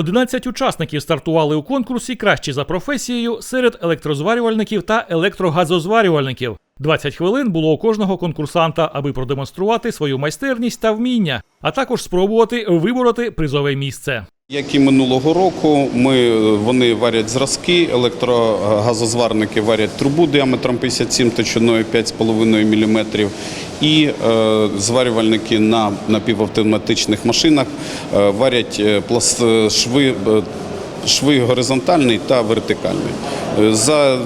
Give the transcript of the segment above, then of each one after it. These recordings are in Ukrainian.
11 учасників стартували у конкурсі кращі за професією серед електрозварювальників та електрогазозварювальників. 20 хвилин було у кожного конкурсанта, аби продемонструвати свою майстерність та вміння, а також спробувати вибороти призове місце. Як і минулого року, ми, вони варять зразки, електрогазозварники варять трубу діаметром 57 точиною 5,5 мм. І е, зварювальники на напівавтоматичних машинах е, варять е, пласт, е, шви, е, шви горизонтальний та вертикальний. Е, За,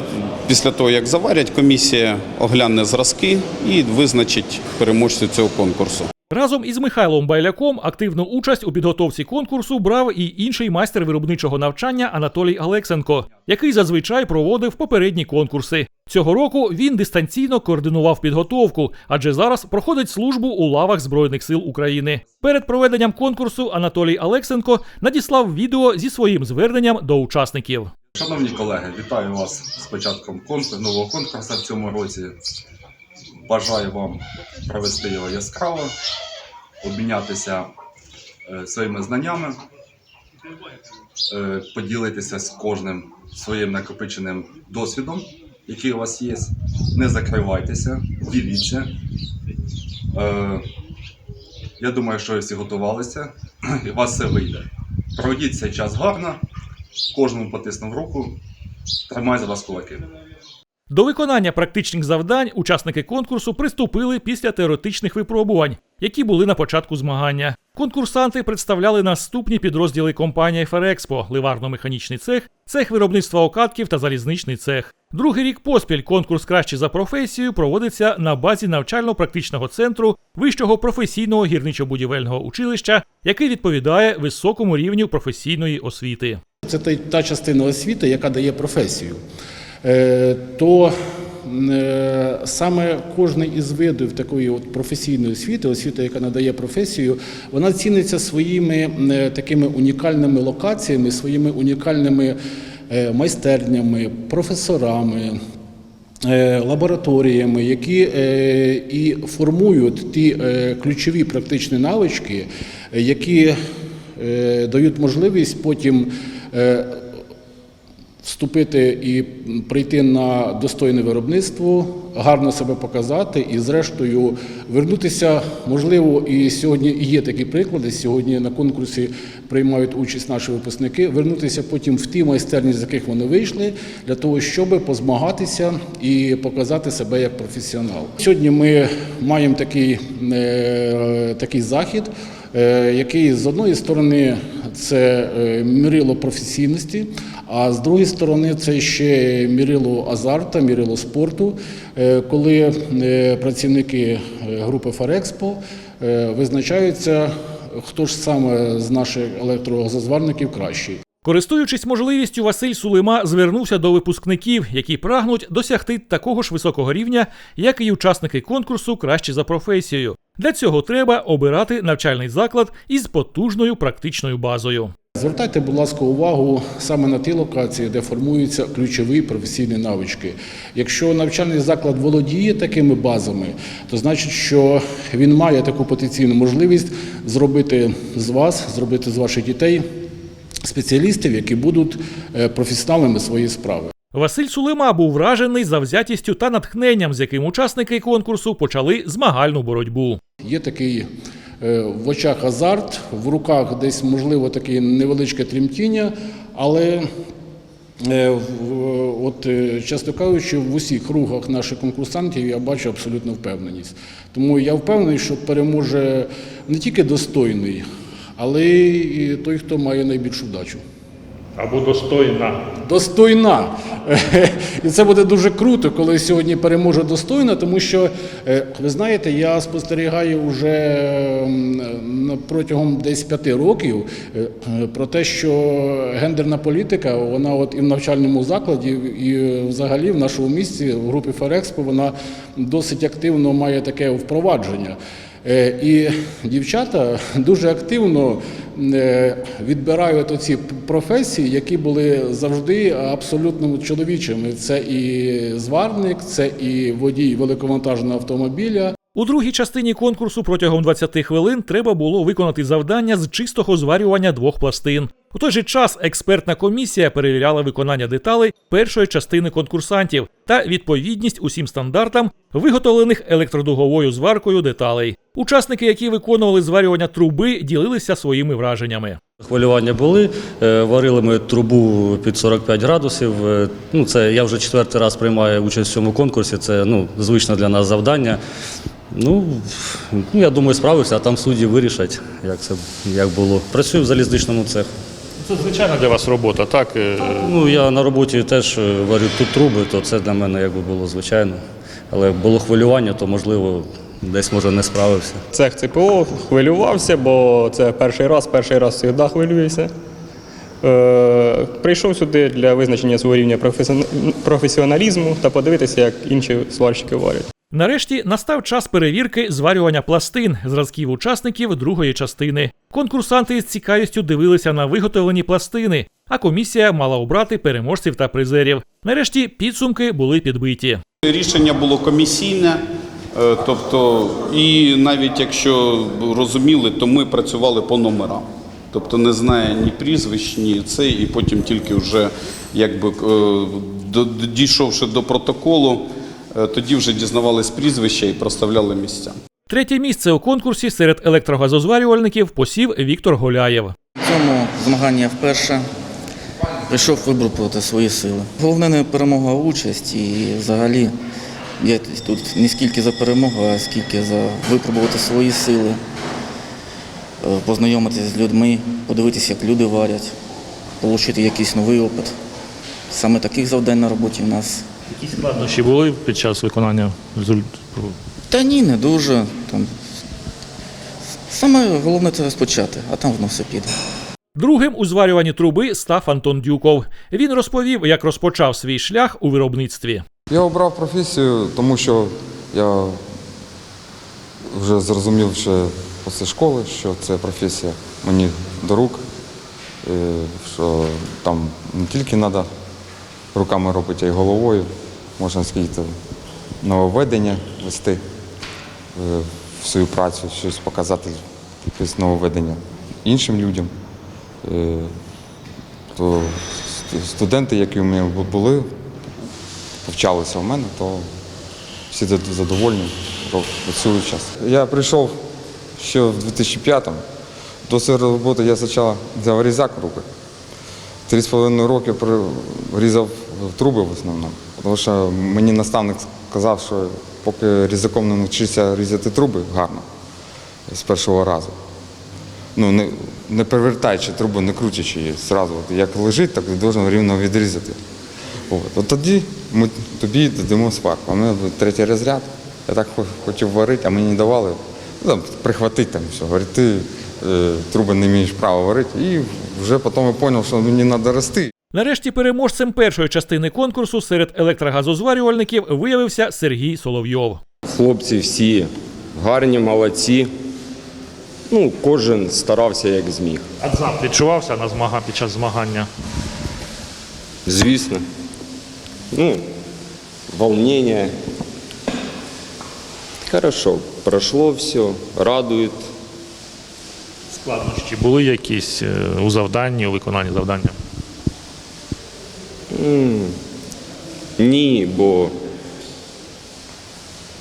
після того, як заварять, комісія огляне зразки і визначить переможця цього конкурсу. Разом із Михайлом Байляком активну участь у підготовці конкурсу брав і інший майстер виробничого навчання Анатолій Алексенко, який зазвичай проводив попередні конкурси. Цього року він дистанційно координував підготовку, адже зараз проходить службу у лавах Збройних сил України. Перед проведенням конкурсу Анатолій Алексенко надіслав відео зі своїм зверненням до учасників. Шановні колеги, вітаю вас з початком нового конкурсу в цьому році. Бажаю вам провести його яскраво, обмінятися е, своїми знаннями, е, поділитися з кожним своїм накопиченим досвідом, який у вас є. Не закривайтеся, діліться. Е, Я думаю, що ви всі готувалися, і у вас все вийде. Проведіть цей час гарно, кожному потиснув руку, тримай за вас кулаки. До виконання практичних завдань учасники конкурсу приступили після теоретичних випробувань, які були на початку змагання. Конкурсанти представляли наступні підрозділи компанії Ферекспо, ливарно-механічний цех, цех виробництва окатків та залізничний цех. Другий рік поспіль конкурс краще за професією проводиться на базі навчально-практичного центру Вищого професійного гірничо-будівельного училища, який відповідає високому рівню професійної освіти. Це та частина освіти, яка дає професію. Е, То е, саме кожний із видів такої от професійної освіти, освіта, яка надає професію, вона ціниться своїми е, такими унікальними локаціями, своїми унікальними майстернями, професорами. Лабораторіями, які і формують ті ключові практичні навички, які дають можливість потім вступити і прийти на достойне виробництво, гарно себе показати і, зрештою, вернутися. Можливо, і сьогодні є такі приклади. Сьогодні на конкурсі приймають участь наші випускники. Вернутися потім в ті майстерні, з яких вони вийшли, для того, щоб позмагатися і показати себе як професіонал. Сьогодні ми маємо такий, е, такий захід. е, Який з одної сторони це е, мірило професійності, а з другої сторони це ще мірило азарта, мірило спорту, е, коли е, працівники е, групи Фарекспо визначаються, хто ж саме з наших електрозазварників кращий. Користуючись можливістю, Василь Сулима звернувся до випускників, які прагнуть досягти такого ж високого рівня, як і учасники конкурсу краще за професією. Для цього треба обирати навчальний заклад із потужною практичною базою. Звертайте, будь ласка, увагу саме на ті локації, де формуються ключові професійні навички. Якщо навчальний заклад володіє такими базами, то значить, що він має таку потенційну можливість зробити з вас, зробити з ваших дітей спеціалістів, які будуть е, професіоналами своєї справи. Василь Сулима був вражений завзятістю та натхненням, з яким учасники конкурсу почали змагальну боротьбу. Є такий в очах азарт, в руках десь, можливо, таке невеличке тремтіння, але е, от, е, часто кажучи, в усіх кругах наших конкурсантів я бачу абсолютну впевненість. Тому я впевнений, що переможе не тільки достойний, але й той, хто має найбільшу вдачу. Або достойна. Достойна. І це буде дуже круто, коли сьогодні переможе достойна, тому що, е, ви знаєте, я спостерігаю вже протягом десь п'яти років е, про те, що гендерна політика, вона от і в навчальному закладі, і взагалі в нашому місті, в групі Ферекспо, вона досить активно має таке впровадження. Е, І дівчата дуже активно е, відбирають оці професії, які були завжди абсолютно чоловічими. Це і зварник, це і водій великовантажного автомобіля. У другій частині конкурсу протягом 20 хвилин треба було виконати завдання з чистого зварювання двох пластин. У той же час експертна комісія перевіряла виконання деталей першої частини конкурсантів та відповідність усім стандартам, виготовлених електродуговою зваркою деталей. Учасники, які виконували зварювання труби, ділилися своїми враженнями. Хвилювання були. Е, Варили ми трубу під 45 градусів. Е, Ну, це я вже четвертий раз приймаю участь в цьому конкурсі. Це ну, звичне для нас завдання. Ну, ну, я думаю, справився, а там судді вирішать, як це як було. Працюю в залізничному цеху. Це звичайна для вас робота, так? Е, Ну, я на роботі теж е, варю тут труби, то це для мене якби було звичайно. Але було хвилювання, то можливо десь може не справився. Цех ЦПО хвилювався, бо це перший раз, перший раз завжди хвилююся. Е, прийшов сюди для визначення свого рівня професіоналізму та подивитися, як інші сварщики варять. Нарешті настав час перевірки зварювання пластин зразків учасників другої частини. Конкурсанти з цікавістю дивилися на виготовлені пластини, а комісія мала обрати переможців та призерів. Нарешті підсумки були підбиті. Рішення було комісійне, е, тобто, і навіть якщо розуміли, то ми працювали по номерам. Тобто не знає ні прізвищ, ні це, і потім тільки вже якби е, дійшовши до протоколу, тоді вже дізнавались прізвища і проставляли місця. Третє місце у конкурсі серед електрогазозварювальників посів Віктор Голяєв. В цьому змаганні я вперше прийшов вибрати свої сили. Головне не перемога, а участь. І взагалі я тут не скільки за перемогу, а скільки за випробувати свої сили, е, познайомитися з людьми, подивитися, як люди варять, отримати якийсь новий опит. Саме таких завдань на роботі в нас. Які складнощі були під час виконання результату? Та ні, не дуже. Там, саме головне це розпочати, а там воно все піде. Другим у зварюванні труби став Антон Дюков. Він розповів, як розпочав свій шлях у виробництві. Я обрав професію, тому що я вже зрозумів ще після школи, що це професія мені до рук, що там не тільки треба руками робити, а й головою. Можна скільки нововведення вести е, в свою працю, щось показати, якесь нововведення іншим людям. Е, То студенти, які у мене були, навчалися у мене, то всі зад- задовольні працюють час. Я прийшов ще в 2005-му. До цієї роботи я спочатку взяв різак руки. Три з половиною роки різав труби в основному. Тому що мені наставник сказав, що поки різаком не навчишся різати труби гарно з першого разу. Ну, не, не перевертаючи трубу, не крутячи її зразу. От як лежить, так должен рівно відрізати. От, от тоді ми тобі додамо сварку. А в мене третій розряд. Я так хотів варити, а мені не давали. Ну, там, прихватити там все. Говорить, ти труби не маєш права варити. І вже потім я зрозумів, що мені треба рости. Нарешті переможцем першої частини конкурсу серед електрогазозварювальників виявився Сергій Соловйов. Хлопці всі гарні, молодці. Ну, кожен старався як зміг. Азарт відчувався на змага під час змагання. Звісно. Ну, волнение. Хорошо, прошло все, радует. Складнощі були якісь е, у завданні, у виконанні завдання. Ні, бо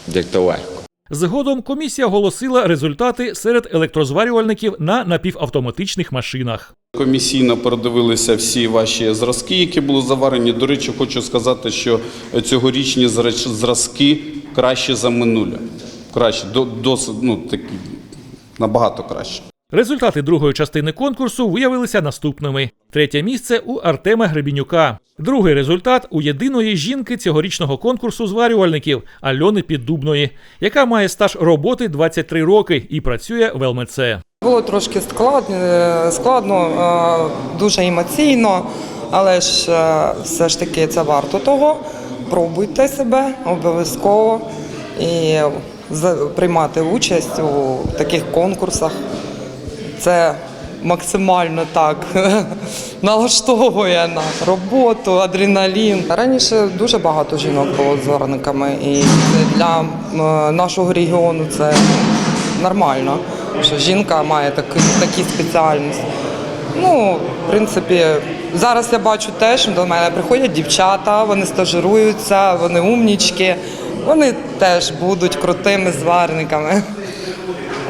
як то легко. Згодом комісія оголосила результати серед електрозварювальників на напівавтоматичних машинах. Комісійно передивилися всі ваші зразки, які були заварені. До речі, хочу сказати, що цьогорічні зразки кращі за минулі. Краще, до- досить, ну, такі, набагато краще. Результати другої частини конкурсу виявилися наступними: третє місце у Артема Гребінюка. Другий результат у єдиної жінки цьогорічного конкурсу зварювальників Альони Піддубної, яка має стаж роботи 23 роки і працює в ЛМЦ. Було трошки складно, е, складно, е, дуже емоційно, але ж е, все ж таки це варто того. Пробуйте себе обов'язково і приймати участь у таких конкурсах. Це максимально так налаштовує на роботу, адреналін. Раніше дуже багато жінок було зварниками, і для нашого регіону це нормально, що жінка має такі, такі спеціальності. Ну, в принципі, зараз я бачу те, що до мене приходять дівчата, вони стажируються, вони умнічки, вони теж будуть крутими зварниками.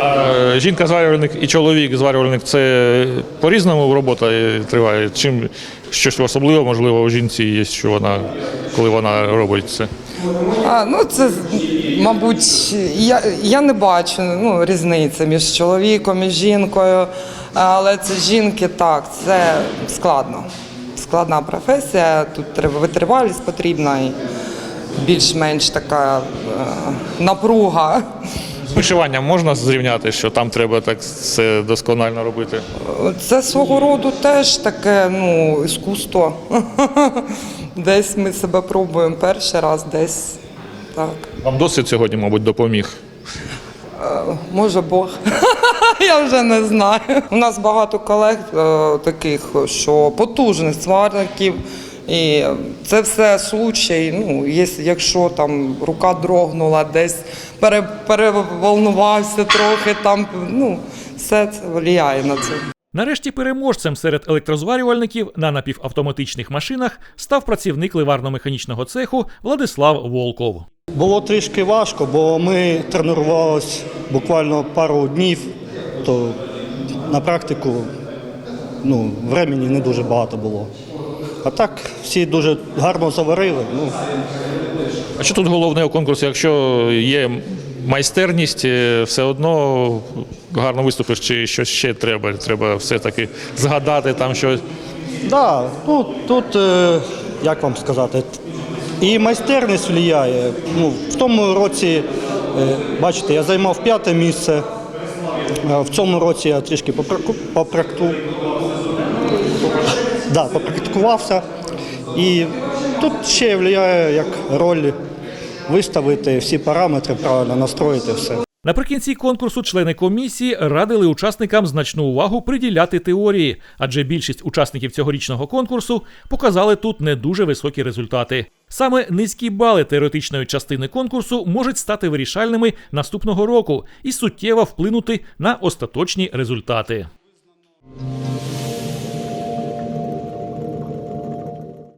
Е, Жінка зварювальник і чоловік зварювальник це по-різному робота триває. Чим щось особливе, можливо, у жінці є, що вона, коли вона робить це. А, ну, це, мабуть, я, я не бачу ну, різниці між чоловіком і жінкою, але це жінки так, це складно. Складна професія, тут треба витривалість потрібна і більш-менш така е, напруга. З вишиванням можна зрівняти, що там треба так все досконально робити. Це свого роду теж таке ну, іскусство. Десь ми себе пробуємо перший раз, десь так. Вам досвід сьогодні, мабуть, допоміг. Може Бог. Я вже не знаю. У нас багато колег е, таких, що потужних сварників. І це все случай. Ну, якщо там рука дрогнула, десь пере, переволнувався трохи, там, ну, все це впливає на це. Нарешті переможцем серед електрозварювальників на напівавтоматичних машинах став працівник ливарно-механічного цеху Владислав Волков. Було трішки важко, бо ми тренувалися буквально пару днів, то на практику ну, времени не дуже багато було. А так всі дуже гарно заварили. Ну, А що тут головне у конкурсі? Якщо є майстерність, е, все одно гарно виступиш, чи щось ще треба? Треба все-таки згадати там щось. да, ну, тут, е, як вам сказати, і майстерність впливає. Ну, в тому році, е, бачите, я займав п'яте місце. В цьому році я трішки попракту... да, попрактикувався. І тут ще впливає як роль виставити всі параметри, правильно настроїти все. Наприкінці конкурсу члени комісії радили учасникам значну увагу приділяти теорії, адже більшість учасників цьогорічного конкурсу показали тут не дуже високі результати. Саме низькі бали теоретичної частини конкурсу можуть стати вирішальними наступного року і суттєво вплинути на остаточні результати.